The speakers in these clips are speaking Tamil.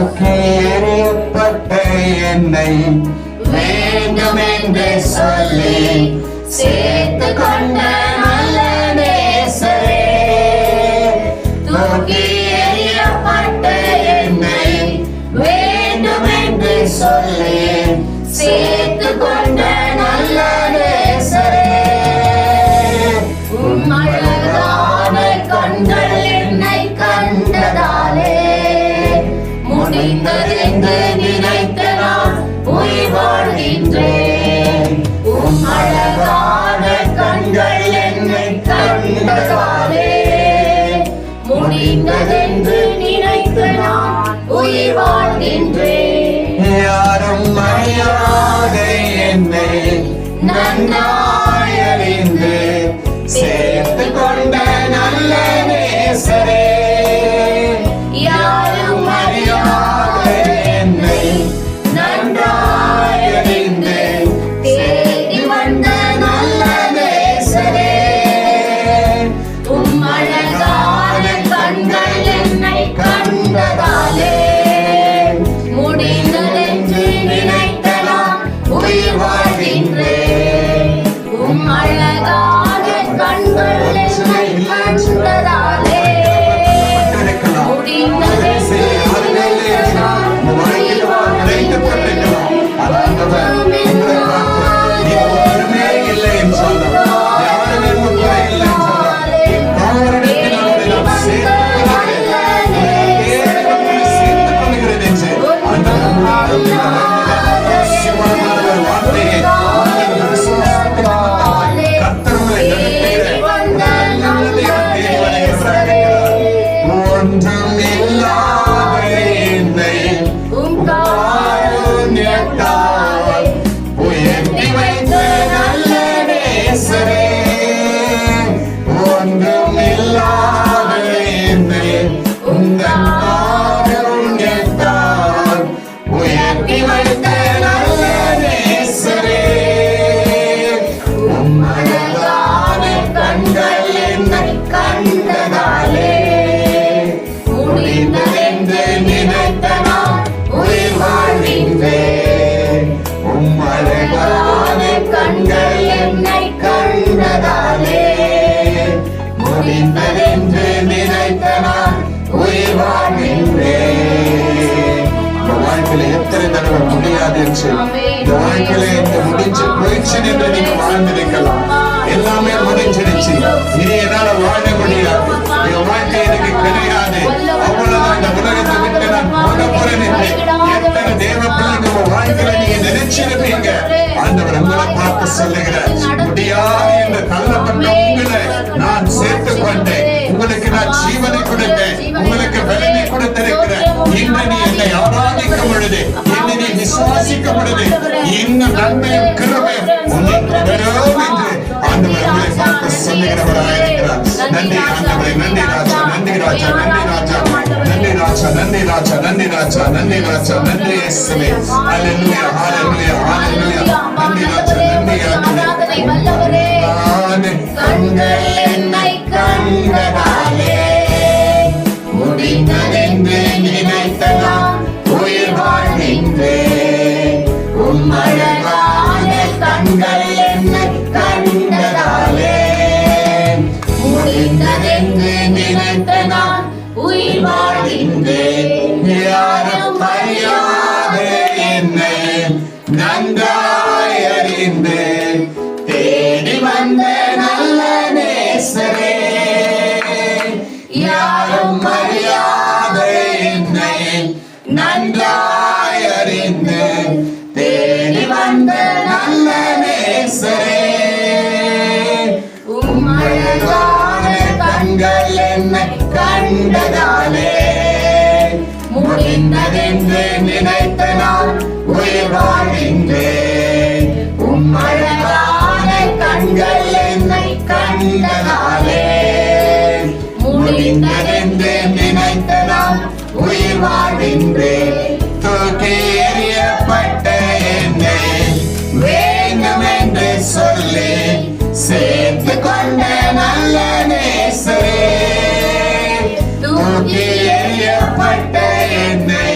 தூக்கி எறியப்பட்ட என்னை வேண்டும் என்று சொல்லி சேர்த்து முடிந்ததென்று நினைத்த நான் உயிர் வாழ்கின்றேன். யாரும் அறியாத என்னை. நன்றாய் வாழ்க்கையில எத்தனை தடவை முடியாது என்று. இந்த வாழ்க்கையில இந்த முடிஞ்சு போயிடுச்சு என்று நீங்க வாழ்ந்திருக்கலாம். எல்லாமே முடிஞ்சிருச்சு. இனி என்னால வாழ முடியாது. விசுவாசிக்கப்படுது. நீ இன்னும் நன்மையும் கிருபையும் உனக்கு வரும் என்று ஆண்டவர் உங்களை பார்த்து சொல்லுகிறவராயிருக்கிறார் நன்றி ஆண்டவரே நன்றி ராஜா நன்றி ராஜா நன்றி ராஜா. நன்றி ராஜா நன்றி ராஜா நன்றி ராஜா நன்றி ராஜா நன்றி இயேசுவே. ஹalleluya ஹalleluya ஹalleluya. நன்றி ராஜா நன்றி ஆண்டவரே. நானே யாரும் அறியாதே என்னை நன்றாய் அறிந்து தேடி வந்த நல்ல நேசரே உம் அழகான கண்கள் என்னை கண்டதாலே முடிந்ததென்று நினைத்த நான் உயிர் வாழ்கின்றேன். நின்றென்று நினைத்ததால் உயிர் வாழ்கின்றே தூக்கி எறியப்பட்ட என்னை வேண்டும் என்று சொல்லி சேர்த்து கொண்ட நல்ல நேசரே. தூக்கி எறியப்பட்ட என்னை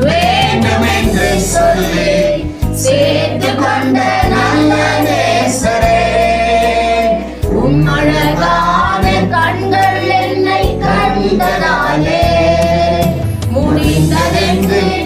வேண்டும் என்று சொல்லி சேர்த்து கொண்ட